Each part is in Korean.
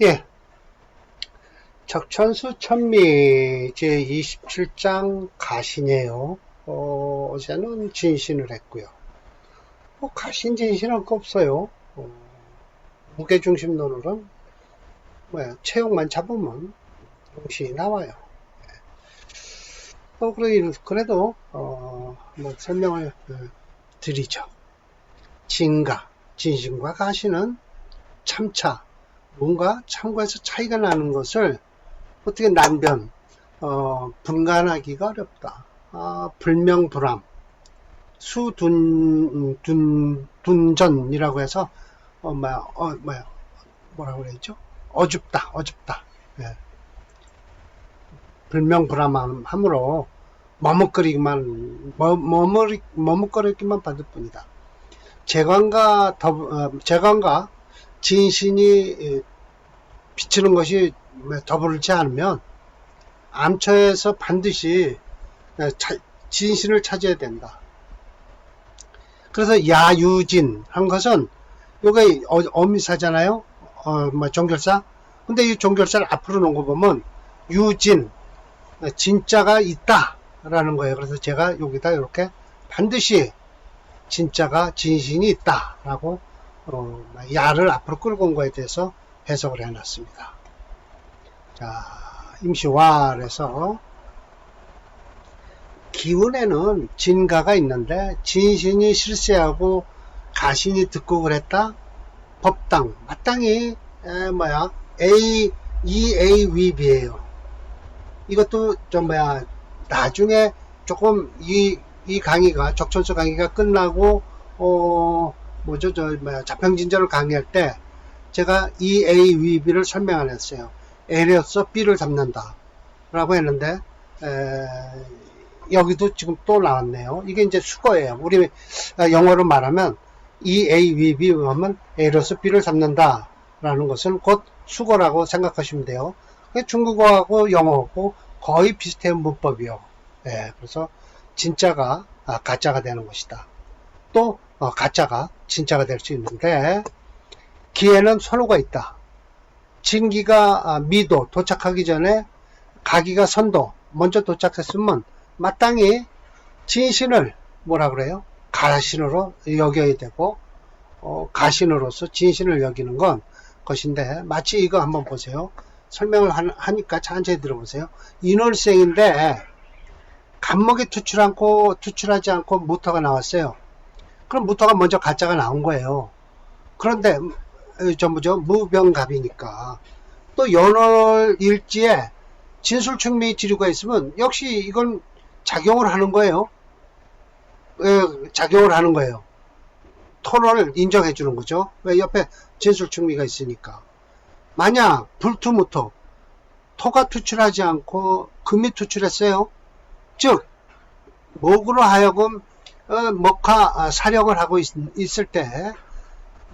예. 적천수 천미 제27장 가신이에요. 어, 어제는 진신을 했고요. 뭐 가신 진신할 거 없어요. 어, 무게중심론으로는 뭐야 체형만 잡으면 동시 나와요. 예. 어, 그래, 그래도 어, 뭐 설명을 어, 드리죠. 진가, 진신과 가신은 참차, 뭔가 참고해서 차이가 나는 것을 어떻게 난변, 어, 분간하기가 어렵다. 아, 불명불암, 수둔, 둔, 둔전이라고 해서, 어, 뭐야, 어, 뭐야, 뭐라고 그랬죠? 어줍다, 어줍다. 예. 불명불암함으로 머뭇거리기만, 머, 머뭇, 머뭇거리기만 받을 뿐이다. 재관과 더, 어, 재관과 진신이 비치는 것이 더불지 않으면 암처에서 반드시 진신을 찾아야 된다. 그래서 야유진 한 것은 요게 어, 어미사잖아요. 어, 뭐 종결사. 근데 이 종결사를 앞으로 놓은 거 보면 유진 진짜가 있다라는 거예요. 그래서 제가 여기다 이렇게 반드시 진짜가 진신이 있다라고 어, 야를 앞으로 끌고 온 거에 대해서 해석을 해놨습니다. 자, 임시와에서 기운에는 진가가 있는데 진신이 실세하고 가신이 듣고 그랬다. 법당 마땅히 에, 뭐야 A EAWB예요. 이것도 좀 뭐야 나중에 조금 이, 이 강의가 적천수 강의가 끝나고 어 뭐죠 저 뭐야 자평진전을 강의할 때 제가 EAWB를 설명 안 했어요. A로서 B를 잡는다 라고 했는데 에, 여기도 지금 또 나왔네요. 이게 이제 수거예요. 우리 영어로 말하면 EAWB 하면 A로서 B를 잡는다 라는 것은 곧 수거라고 생각하시면 돼요. 중국어하고 영어하고 거의 비슷한 문법이요. 예, 그래서 진짜가 아, 가짜가 되는 것이다. 또 어, 가짜가 진짜가 될 수 있는데 기에는 선호가 있다. 진기가 아, 미도 도착하기 전에 가기가 선도 먼저 도착했으면 마땅히 진신을 뭐라 그래요? 가신으로 여겨야 되고 어, 가신으로서 진신을 여기는 건 것인데 마치 이거 한번 보세요. 설명을 하니까 천천히 들어보세요. 인월생인데 간목에 투출 않고 투출하지 않고 무터가 나왔어요. 그럼 무터가 먼저 가짜가 나온 거예요. 그런데 전부죠 무병갑이니까 또 연월 일지에 진술충미 지류가 있으면 역시 이건 작용을 하는 거예요. 예, 작용을 하는 거예요. 토론을 인정해 주는 거죠. 왜 옆에 진술충미가 있으니까. 만약 불투무토 토가 투출하지 않고 금이 투출했어요. 즉 목으로 하여금 어, 목화 사력을 하고 있, 을 때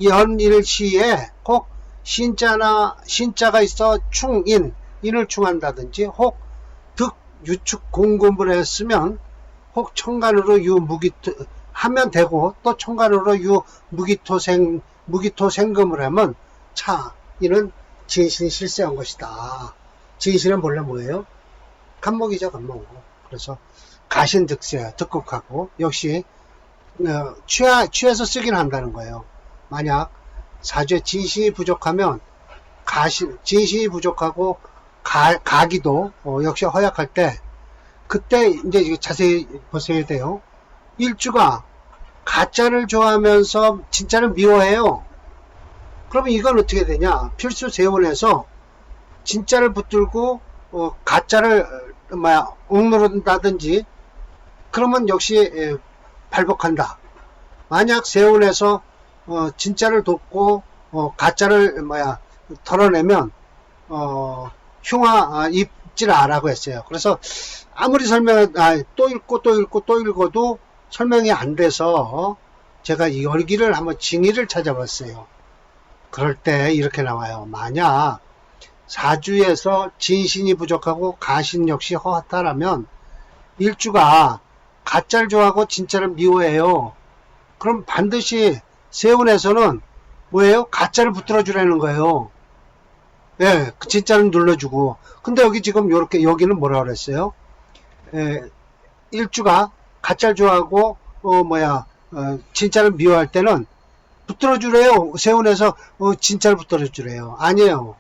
연일시에 혹 신자나 신자가 있어 충인 인을 충한다든지 혹 득 유축 공급을 했으면 혹 청간으로 유 무기토 하면 되고 또 청간으로 유 무기토생 무기토생금을 하면 차 이는 진신이 실세한 것이다. 진신은 본래 뭐예요? 간목이죠 간목. 그래서 가신득세 득극하고 역시 어, 취하, 취해서 쓰긴 한다는 거예요. 만약 사주에 진신이 부족하면 가시, 진신이 부족하고 가, 가기도 어, 역시 허약할 때 그때 이제 자세히 보셔야 돼요. 일주가 가짜를 좋아하면서 진짜를 미워해요. 그러면 이건 어떻게 되냐? 필수 재원에서 진짜를 붙들고 어, 가짜를 어, 뭐야 옥누른다든지 그러면 역시 에, 발복한다. 만약 세운에서 어, 진짜를 돕고 어, 가짜를 뭐야 털어내면 어, 흉화 아, 입지라라고 했어요. 그래서 아무리 설명 아, 또 읽고 또 읽고 또 읽어도 설명이 안 돼서 제가 이 열기를 한번 징의를 찾아봤어요. 그럴 때 이렇게 나와요. 만약 사주에서 진신이 부족하고 가신 역시 허하다라면 일주가 가짜를 좋아하고 진짜를 미워해요. 그럼 반드시 세운에서는 뭐예요? 가짜를 붙들어 주라는 거예요. 예, 그 진짜는 눌러주고. 근데 여기 지금 요렇게, 여기는 뭐라 그랬어요? 예, 일주가 가짜를 좋아하고, 어, 뭐야, 어, 진짜를 미워할 때는 붙들어 주래요. 세운에서, 어, 진짜를 붙들어 주래요. 아니에요.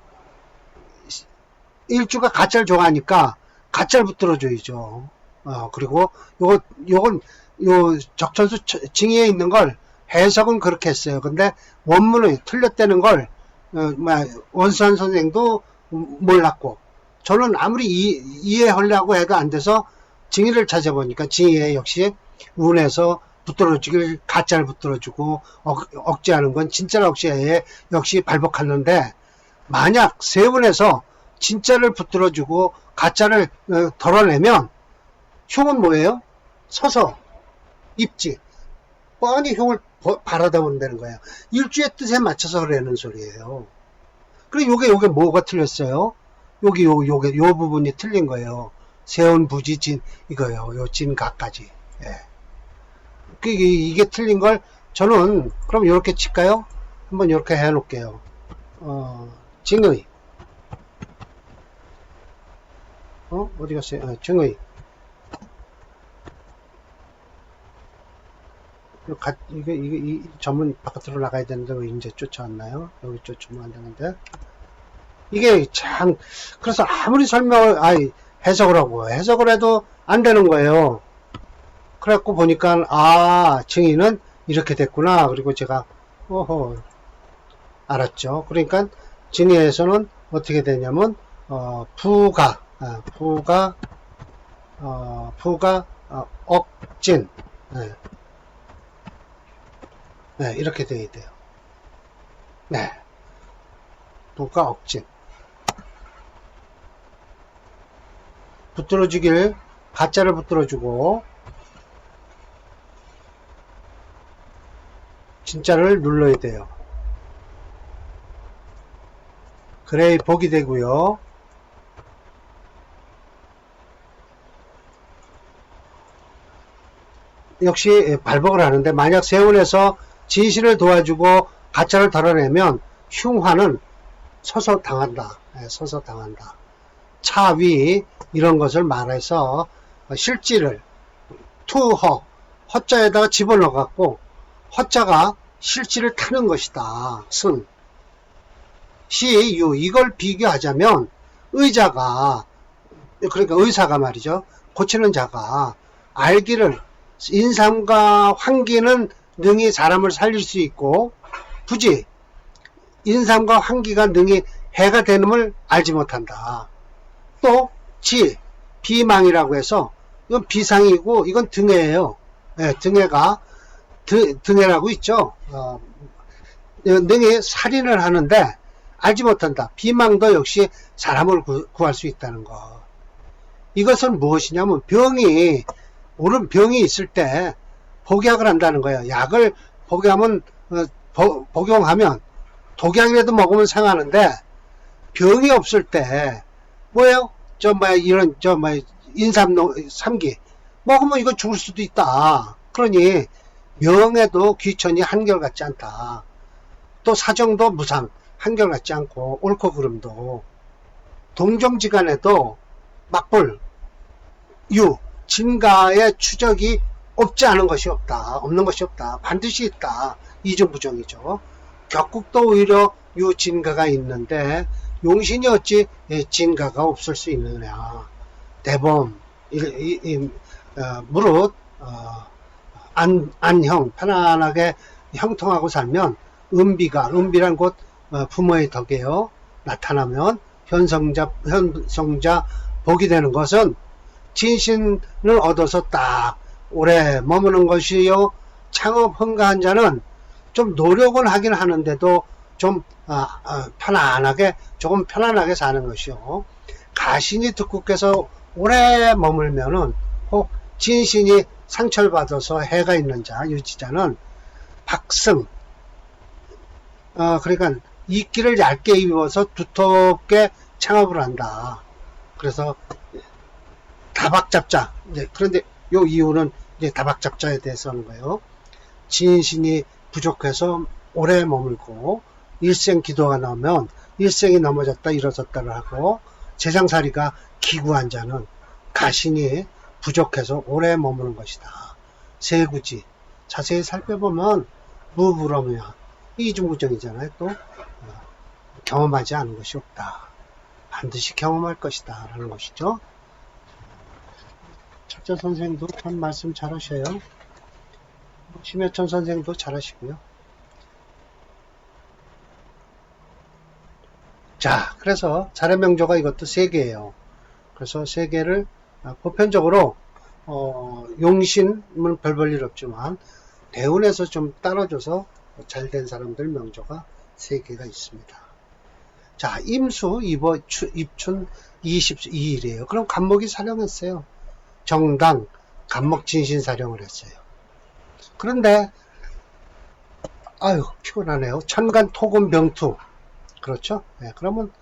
일주가 가짜를 좋아하니까 가짜를 붙들어 줘야죠. 어, 그리고 요거, 요건, 요 적천수 처- 징의에 있는 걸 해석은 그렇게 했어요. 근데 원문이 틀렸다는 걸, 어, 뭐야, 원수한 선생도 몰랐고, 저는 아무리 이, 이해하려고 해도 안 돼서 징의를 찾아보니까 징의에 역시 운에서 붙들어주길 가짜를 붙들어주고 억, 억지하는 건 진짜를 억지해 역시 발복하는데 만약 세운에서 진짜를 붙들어주고 가짜를 어, 덜어내면 흉은 뭐예요? 서서 입지 뻔히 흉을 버- 바라다 본다는 거예요. 일주의 뜻에 맞춰서 그러는 소리예요. 그리고 요게 요게 뭐가 틀렸어요? 여기 요 요게 요 부분이 틀린 거예요. 세운 부지 진 이거요. 요 진각까지. 예. 그 이게, 이게 틀린 걸 저는 그럼 이렇게 칠까요? 한번 이렇게 해 놓을게요. 어, 징의. 어? 어디 갔어요? 어, 증의. 이거 가- 이게, 이게, 이 전문 바깥으로 나가야 되는데 왜 이제 쫓아왔나요? 여기 쫓으면 안 되는데. 이게 참, 그래서 아무리 설명을, 아이, 해석을 하고, 해석을 해도 안 되는 거예요. 그래갖고 보니까, 아, 증인은 이렇게 됐구나. 그리고 제가, 오호, 알았죠. 그러니까, 증의에서는 어떻게 되냐면, 어, 부가, 아, 부가, 어, 부가, 어, 억진, 네. 네, 이렇게 돼야 돼요. 네. 부가 억진. 붙들어주길, 가짜를 붙들어주고, 진짜를 눌러야 돼요. 그래야 복이 되고요. 역시 발복을 하는데 만약 세운에서 진실을 도와주고 가짜를 덜어내면 흉화는 서서 당한다. 예, 서서 당한다. 차위 이런 것을 말해서 실지를 투허 허자에다가 집어넣어 갖고 허자가 실지를 타는 것이다. 승 시유 이걸 비교하자면 의자가 그러니까 의사가 말이죠. 고치는 자가 알기를 인삼과 환기는 능히 사람을 살릴 수 있고 부지 인삼과 환기가 능히 해가 되는을 알지 못한다. 또 지, 비망이라고 해서 이건 비상이고 이건 등해예요. 예, 등해가 드, 등해라고 있죠. 어, 능히 살인을 하는데 알지 못한다. 비망도 역시 사람을 구, 구할 수 있다는 것. 이것은 무엇이냐면 병이 오른 병이 있을 때 복약을 한다는 거예요. 약을 복용하면 어, 보- 복용하면 독약이라도 먹으면 상하는데 병이 없을 때 뭐예요? 저 뭐야 이런 저 뭐야 인삼 삼기 먹으면 이거 죽을 수도 있다. 그러니 명에도 귀천이 한결같지 않다. 또 사정도 무상 한결같지 않고 옳고 그름도 동정지간에도 막불 유 진가의 추적이 없지 않은 것이 없다. 없는 것이 없다. 반드시 있다. 이중부정이죠. 격국도 오히려 유 진가가 있는데 용신이 어찌 예, 진가가 없을 수 있느냐. 대범, 이, 이, 이, 어, 무릇 어, 안, 안형 편안하게 형통하고 살면 은비가 은비란 곧 어, 부모의 덕에요 나타나면 현성자 현성자 복이 되는 것은 진신을 얻어서 딱 오래 머무는 것이요. 창업 흥가한 자는 좀 노력은 하긴 하는데도 좀 아, 아, 편안하게 조금 편안하게 사는 것이요. 가신이 특국께서 오래 머물면은 혹 진신이 상처를 받아서 해가 있는 자 유지자는 박승 어, 그러니까 이끼를 얇게 입어서 두텁게 창업을 한다. 그래서 다박잡자. 그런데 요 이유는 이제 다박잡자에 대해서 하는 거예요. 진신이 부족해서 오래 머물고 일생 기도가 나오면 일생이 넘어졌다 일어섰다를 하고 재장살이가 기구한 자는 가신이 부족해서 오래 머무는 것이다. 세구지 자세히 살펴보면 무부러며 이중구정이잖아요. 또 어, 경험하지 않은 것이 없다. 반드시 경험할 것이다. 라는 것이죠. 철저 선생도 참 말씀 잘 하셔요. 심여천 선생도 잘 하시고요. 자, 그래서 자례명조가 이것도 세 개예요. 그래서 세 개를 아, 보편적으로 어, 용신은 별볼일 없지만 대운에서 좀 따라줘서 잘 된 사람들 명조가 세 개가 있습니다. 자, 임수 입어 추- 입춘 22일이에요. 그럼 간목이 사령했어요. 정당 간목 진신 사령을 했어요. 그런데 아유 피곤하네요. 천간 토금 병투 그렇죠? 네, 그러면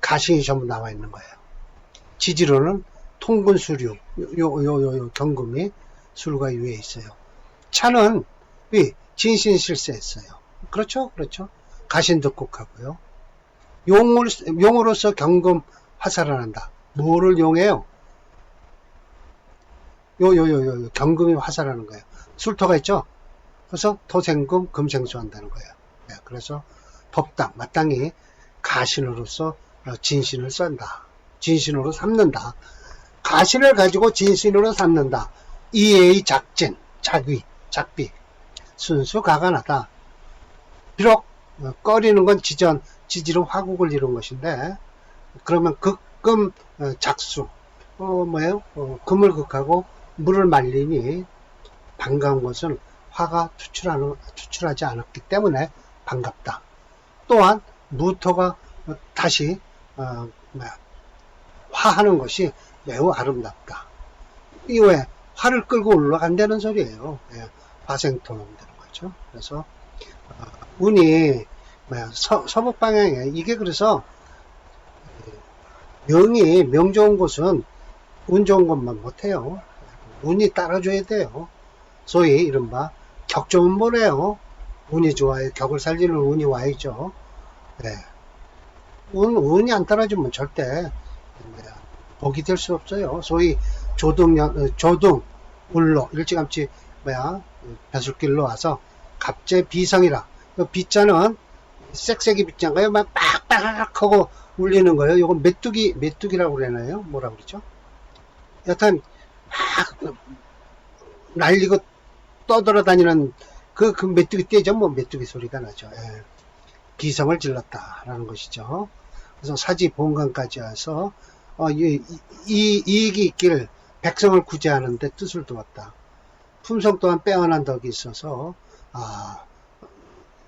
가신이 전부 나와 있는 거예요. 지지로는 통근 수류 요 요 요 요 경금이 술과 위에 있어요. 차는 위 진신 실세했어요. 그렇죠? 그렇죠? 가신 득국하고요. 용을 용으로서 경금 화살을 한다. 뭐를 용해요? 요 요 요 요 경금이 화살하는 거예요. 술토가 있죠? 그래서 토생금 금생수 한다는 거예요. 네, 그래서 법당 마땅히 가신으로서 어, 진신을 쏜다. 진신으로 삼는다. 가신을 가지고 진신으로 삼는다. 이의 작진, 작위, 작비, 순수 가관하다. 비록 어, 꺼리는 건 지전, 지지로 화국을 이룬 것인데 그러면 극금 어, 작수, 어, 뭐예요? 어, 금을 극하고 물을 말리니 반가운 것은 화가 투출하는, 투출하지 않았기 때문에 반갑다. 또한 무토가 다시 어, 화하는 것이 매우 아름답다. 이외에 화를 끌고 올라간다는 소리예요. 예, 화생토는 되는 거죠. 그래서 어, 운이 서, 서북 방향에 이게 그래서 명이 명 좋은 곳은 운 좋은 것만 못해요. 운이 따라줘야 돼요. 소위 이른바 격 좋은 보래요. 운이 좋아요. 격을 살리는 운이 와야죠. 네. 운, 운이 안 따라주면 절대 복이 될 수 없어요. 소위 조등, 조등, 울로, 일찌감치 뭐야, 배술길로 와서 갑제 비성이라. 그 비자는 쌕쌕이 빗자인가요? 막 빡빡 하고 울리는 거예요. 이건 메뚜기, 메뚜기라고 그러나요? 뭐라 그러죠? 여튼, 막 날리고 떠돌아다니는 그, 그 메뚜기 떼죠. 뭐 메뚜기 소리가 나죠. 예. 비성을 질렀다라는 것이죠. 그래서 사지 본관까지 와서 어, 이, 이, 이익이 있기를 백성을 구제하는데 뜻을 두었다. 품성 또한 빼어난 덕이 있어서 아,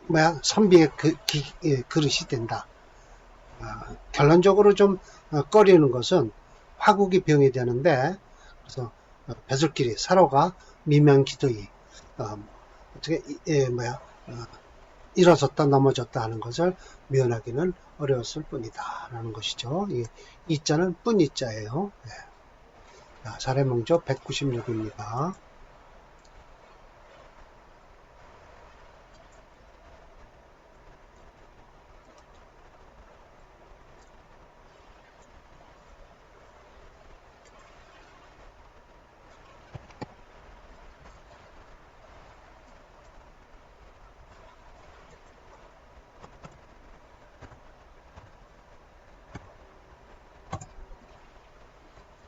뭐야 선비의 그, 기, 예, 그릇이 된다. 아, 결론적으로 좀 어, 꺼리는 것은 화국이 병이 되는데 그래서 어, 배술길이 사로가 미명 기도이 어, 어떻게 예, 뭐야 어, 일어섰다 넘어졌다 하는 것을 면하기는 어려웠을 뿐이다 라는 것이죠. 이, 이 자는 뿐이 자예요. 예. 자, 사례명조 196입니다.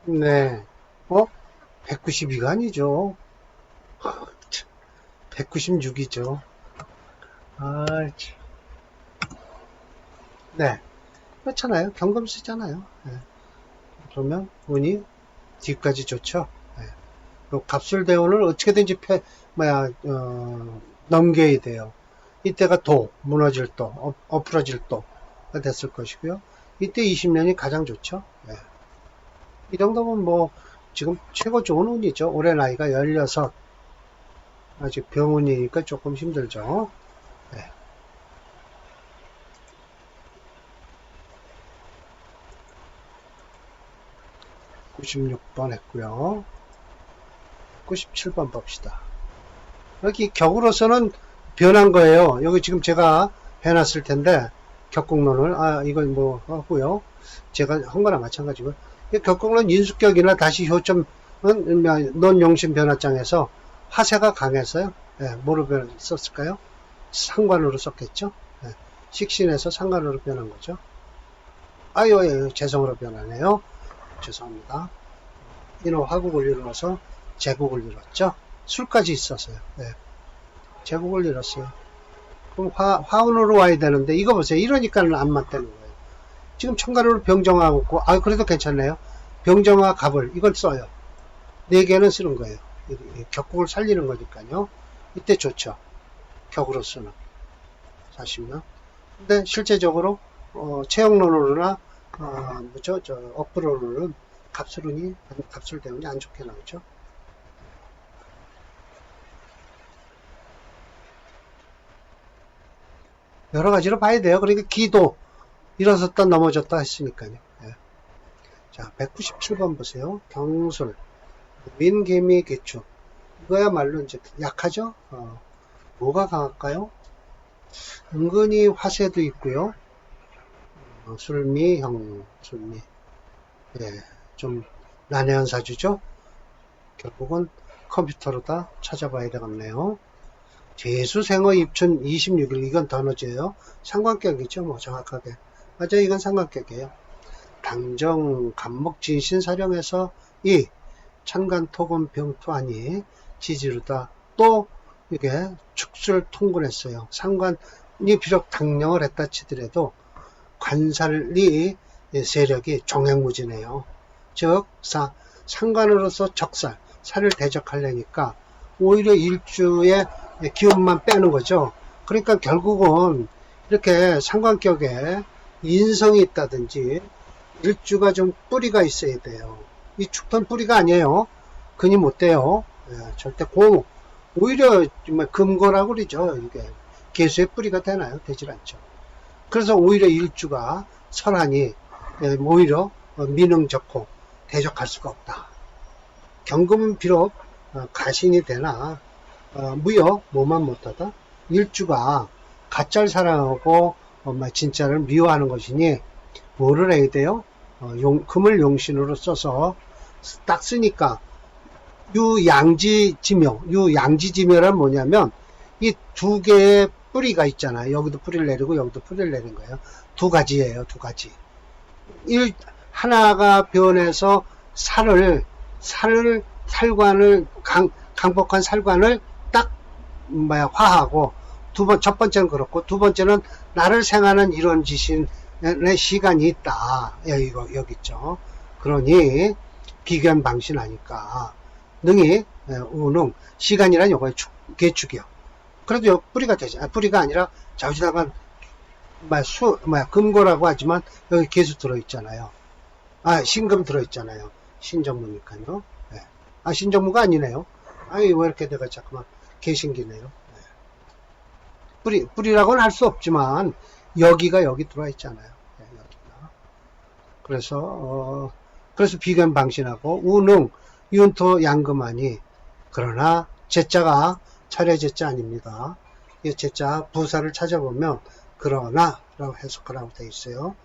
네. 어? 192가 아니죠. 196이죠. 아, 참. 네. 그렇잖아요. 경금 쓰잖아요. 네. 그러면 운이 뒤까지 좋죠. 네. 그 갑술 대운을 어떻게든지 패, 뭐야, 어, 넘겨야 돼요. 이때가 도, 무너질 도, 엎, 엎으러질 도가 됐을 것이고요. 이때 20년이 가장 좋죠. 네. 이 정도면 뭐 지금 최고 좋은 운이죠. 올해 나이가 16. 아직 병운이니까 조금 힘들죠. 네. (96번) 했고요 (97번) 봅시다 여기 격으로서는 변한 거예요 여기 지금 제가 해놨을 텐데 격국론을 아 이건 뭐 하고요. 제가 한 거랑 마찬가지고 이 격국론 인수격이나 다시 효점은 논용심 변화장에서 화세가 강해서요. 예, 뭐로 변 썼을까요? 상관으로 썼겠죠. 예, 식신에서 상관으로 변한 거죠. 아유, 예, 재성으로 변하네요. 죄송합니다. 이놈 화국을 이루어서 제국을 이뤘죠. 술까지 있었어요. 예, 제국을 이뤘어요. 그럼 화, 화운으로 와야 되는데 이거 보세요. 이러니까는 안 맞다는 거예요. 지금 청가루를 병정하고 있고 아 그래도 괜찮네요. 병정화 갑을 이걸 써요. 네 개는 쓰는 거예요. 격국을 살리는 거니까요. 이때 좋죠. 격으로 쓰는 사시면. 근데 실제적으로 어, 체형론으로나 어, 뭐죠? 저 억부로는 갑술운이 갑술 대운이 안 좋게 나오죠. 여러 가지로 봐야 돼요. 그러니까 기도 일어섰다 넘어졌다 했으니까요. 예. 자, 197번 보세요. 경술 민개미 개축 이거야말로 이제 약하죠. 어, 뭐가 강할까요? 은근히 화세도 있고요. 어, 술미 형 술미 예, 좀 난해한 사주죠. 결국은 컴퓨터로 다 찾아봐야 되겠네요. 재수생어 입춘 26일 이건 단어제요. 상관격이죠. 뭐 정확하게. 맞아요. 이건 상관격이에요. 당정 간목진신 사령에서 이 천간 토금 병투하니 지지루다 또 이게 축술 통근했어요. 상관이 비록 당령을 했다 치더라도 관살리 세력이 종횡무진해요. 즉 사, 상관으로서 적살, 살을 대적하려니까 오히려 일주의 기운만 빼는 거죠. 그러니까 결국은 이렇게 상관격에 인성이 있다든지 일주가 좀 뿌리가 있어야 돼요. 이 축턴 뿌리가 아니에요. 근이 못 돼요. 예, 절대 고 오히려 금고라고 그러죠. 이게 개수의 뿌리가 되나요? 되질 않죠. 그래서 오히려 일주가 설하니 예, 오히려 어, 미능 좋고 대적할 수가 없다. 경금은 비록 어, 가신이 되나 어, 무역 뭐만 못하다 일주가 가짜를 사랑하고 엄마 진짜를 미워하는 것이니 뭐를 해야 돼요? 어, 용- 금을 용신으로 써서 딱 쓰니까 유양지지묘 유양지지묘란 뭐냐면 이 두 개의 뿌리가 있잖아요. 여기도 뿌리를 내리고 여기도 뿌리를 내린 거예요. 두 가지예요. 두 가지. 일 하나가 변해서 살을 살을 살관을 강 강복한 살관을 딱 뭐야 화하고 두 번 첫 번째는 그렇고 두 번째는 나를 생하는 이런 지신의 시간이 있다. 여기 이거 여기 있죠. 그러니 비견 방신하니까 능이 예, 우능 시간이란 요거의 축, 개축이요. 그래도 요 뿌리가 되지. 아, 뿌리가 아니라 자주다가 뭐야 수 뭐야 금고라고 하지만 여기 개수 들어 있잖아요. 아 신금 들어 있잖아요. 신정무니까요. 예. 아 신정무가 아니네요. 아이 왜 이렇게 내가 자꾸만 개신기네요. 예. 뿌리 뿌리라고는 할 수 없지만 여기가 여기 들어와 있잖아요. 예, 여기가. 그래서 어, 그래서 비견 방신하고 우능 윤토 양금하니 그러나 제자가 차례 제자 아닙니다. 이 제자 부사를 찾아보면 그러나 라고 해석하라고 되어 있어요.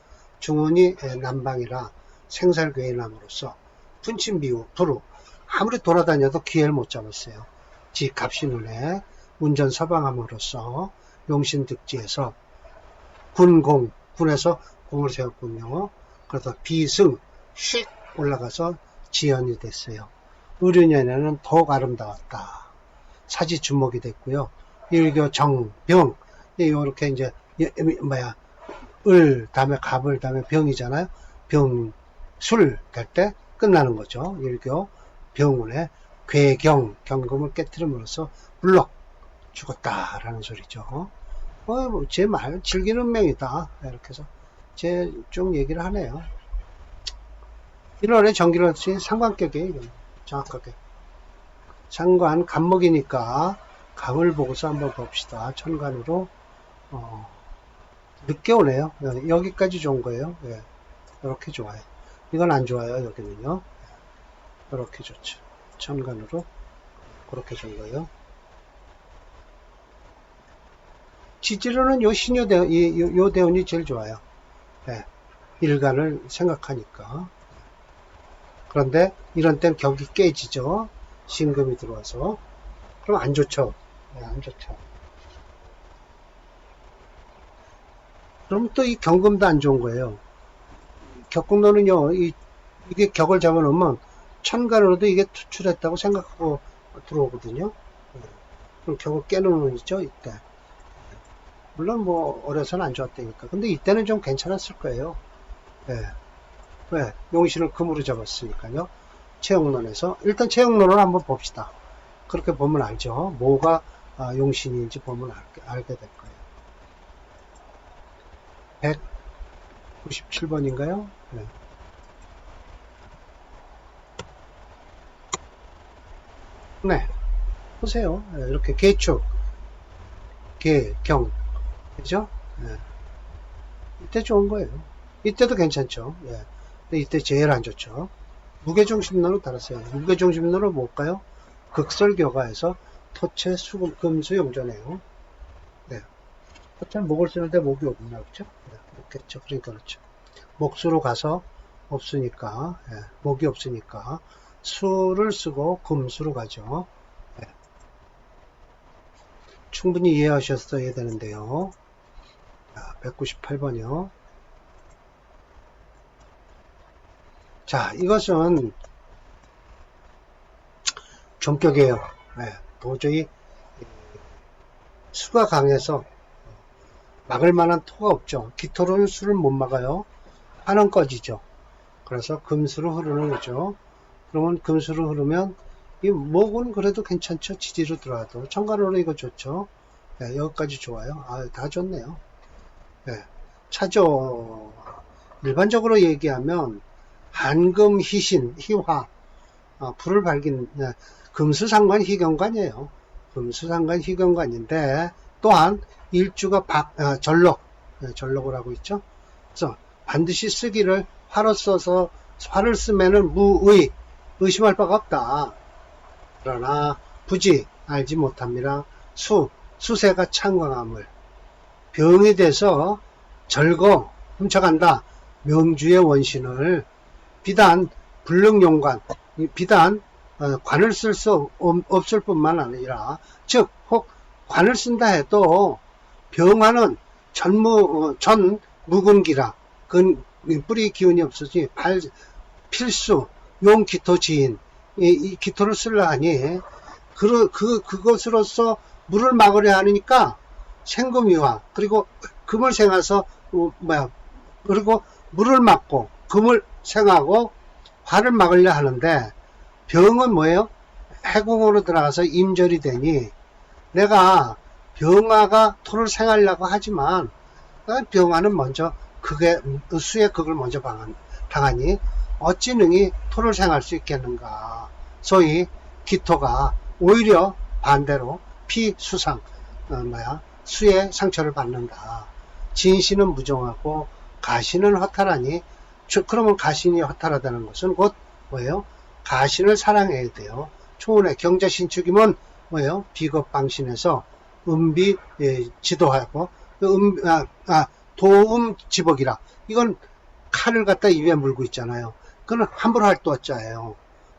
중원이 에, 남방이라 생살괴인함으로써 분친 미우 부루 아무리 돌아다녀도 기회를 못 잡았어요. 지 눈에 운전 서방함으로써 용신 득지에서 군공 군에서 공을 세웠군요. 그래서 비승 휙 올라가서 지연이 됐어요. 의륜연에는 더욱 아름다웠다. 사지 주목이 됐고요. 일교 정병 이렇게 이제 예, 뭐야 을 다음에 갑을 다음에 병이잖아요. 병술 될 때 끝나는 거죠. 일교 병운의 괴경 경금을 깨뜨림으로써 물러 죽었다라는 소리죠. 어, 뭐, 제말 즐기는 명이다. 이렇게 해서 제 좀 얘기를 하네요. 1월에 정기로치 상관격이에요. 이건. 정확하게. 상관 간목이니까 강을 보고서 한번 봅시다. 천간으로 어, 늦게 오네요. 네, 여기까지 좋은 거예요. 예. 이렇게 좋아요. 이건 안 좋아요. 여기는요. 이렇게 좋죠. 천간으로 그렇게 좋은 거예요. 지지로는 요 신요 대원, 이, 요, 요 대원이 제일 좋아요. 예, 일간을 생각하니까. 그런데 이런 땐 격이 깨지죠. 신금이 들어와서. 그럼 안 좋죠. 예, 안 좋죠. 그럼 또 이 경금도 안 좋은 거예요. 격궁로는요, 이, 이게 격을 잡아놓으면 천간으로도 이게 투출했다고 생각하고 들어오거든요. 예. 그럼 격을 깨놓는 있죠, 이때. 물론 뭐, 어려서는 안 좋았다니까. 근데 이때는 좀 괜찮았을 거예요. 예. 왜? 용신을 금으로 잡았으니까요. 체형론에서. 일단 체형론을 한번 봅시다. 그렇게 보면 알죠. 뭐가 아, 용신인지 보면 알게, 될 거예요. 197번인가요? 네. 네. 보세요. 네, 이렇게 개축, 개, 경. 그죠? 네. 이때 좋은 거예요. 이때도 괜찮죠. 예. 근데 이때 제일 안 좋죠. 무게중심론을 따랐어요. 무게중심론은 뭘까요? 극설교가에서 토체, 수금, 금수, 용전이에요. 네. 토체는 목을 쓰는데 목이 없나, 그죠? 네, 없겠죠. 그러니까 그렇죠. 목수로 가서 없으니까, 예, 목이 없으니까, 수를 쓰고 금수로 가죠. 예. 충분히 이해하셨어야 되는데요. 198번이요. 자, 이것은 종격이에요. 네, 도저히 수가 강해서 막을 만한 토가 없죠. 기토로는 수를 못 막아요. 하는 꺼지죠. 그래서 금수로 흐르는 거죠. 그러면 금수로 흐르면 이 목은 그래도 괜찮죠. 지지로 들어와도 청간으로 이거 좋죠. 네, 여기까지 좋아요. 아, 다 좋네요. 네, 차죠. 일반적으로 얘기하면 한금, 희신, 희화, 어, 불을 밝힌 네, 금수상관, 희경관이에요. 금수상관, 희경관인데 또한 일주가 박, 아, 전록, 네, 전록을 하고 있죠. 그래서 반드시 쓰기를 화로 써서 화를 쓰면은 무의, 의심할 바가 없다. 그러나 부지 알지 못합니다. 수, 수세가 창광함을 병이 돼서 절거 훔쳐간다. 명주의 원신을 비단 불능용관, 비단 어, 관을 쓸 수 없을 뿐만 아니라 즉 혹 관을 쓴다 해도 병화는 전무 어, 전 묵은기라 그 뿌리 기운이 없어지 발 필수 용 기토 지인 이, 이 기토를 쓰려 하니 그, 그 그것으로서 물을 막으려 하니까 생금이와 그리고 금을 생해서 어, 뭐야 그리고 물을 막고 금을 생하고 화를 막으려 하는데 병은 뭐예요? 해궁으로 들어가서 임절이 되니 내가 병화가 토를 생하려고 하지만 병화는 먼저 그게 수의 극을 먼저 당하니 어찌 능히 토를 생할 수 있겠는가 소위 기토가 오히려 반대로 피수상 어, 뭐야 수의 상처를 받는다 진신은 무정하고 가시는 허탈하니 그러면 가신이 허탈하다는 것은 곧 뭐예요? 가신을 사랑해야 돼요. 초원의 경제 신축이면 뭐예요? 비겁 방신에서 음비 예, 지도하고 음, 아, 아, 도움 지복이라 이건 칼을 갖다 입에 물고 있잖아요. 그건 함부로 할 도자예요.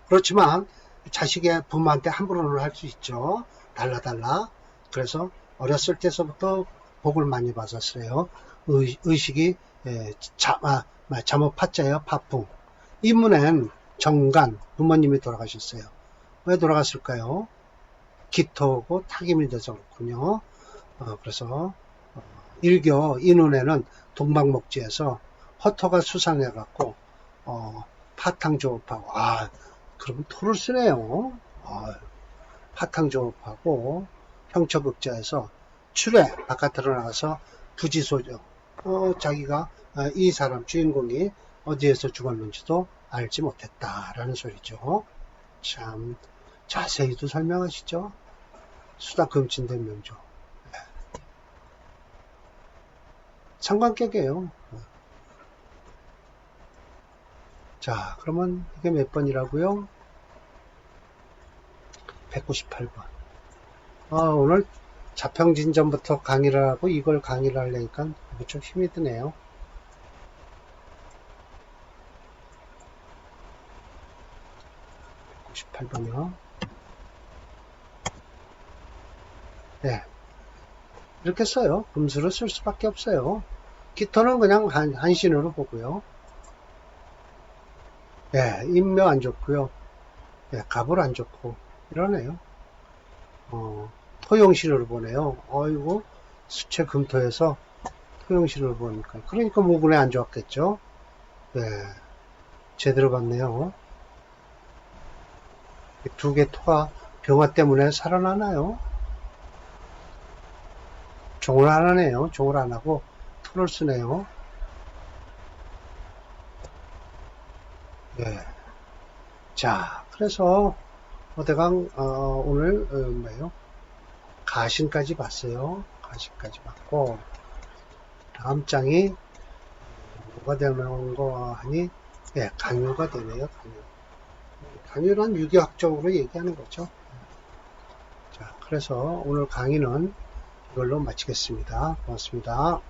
그렇지만 자식의 부모한테 함부로는 할 수 있죠. 달라 달라. 그래서 어렸을 때서부터 복을 많이 받았어요. 의, 식이 예, 자, 아, 잠옷 파자예요. 파풍. 이문엔 정간 부모님이 돌아가셨어요. 왜 돌아갔을까요? 기토고 타김이 돼서 그렇군요. 어, 그래서 어, 일교 인운에는 동방목지에서 허터가 수상해갖고 어, 파탕 조업하고 아 그러면 토를 쓰네요. 아, 파탕 조업하고 형처극자에서 출회 바깥으로 나가서 부지소죠. 어, 자기가 아, 이 사람 주인공이 어디에서 죽었는지도 알지 못했다라는 소리죠. 참 자세히도 설명하시죠. 수다 금친된 명조. 네. 상관격이에요. 자, 그러면 이게 몇 번이라고요? 198번. 아, 오늘 자평진전부터 강의를 하고 이걸 강의를 하려니까 좀 힘이 드네요. (98번이요) 네. 이렇게 써요. 금수를 쓸 수밖에 없어요. 기토는 그냥 한, 한신으로 보고요. 예, 인묘 안 좋고요. 예, 갑을 안 좋고 이러네요. 어, 토용신으로 보네요. 어이구, 수채 금토에서 토용신으로 보니까. 그러니까 모근에 안 좋았겠죠? 네. 제대로 봤네요. 두 개 토가 병화 때문에 살아나나요? 종을 안 하네요. 종을 안 하고 토를 쓰네요. 네. 자, 그래서 어대강 어, 오늘 어, 뭐예요? 가신까지 봤어요. 가신까지 봤고 다음 장이 뭐가 되는 거 하니 예, 강요가 되네요. 강요. 강요란 유기학적으로 얘기하는 거죠. 자, 그래서 오늘 강의는 이걸로 마치겠습니다. 고맙습니다.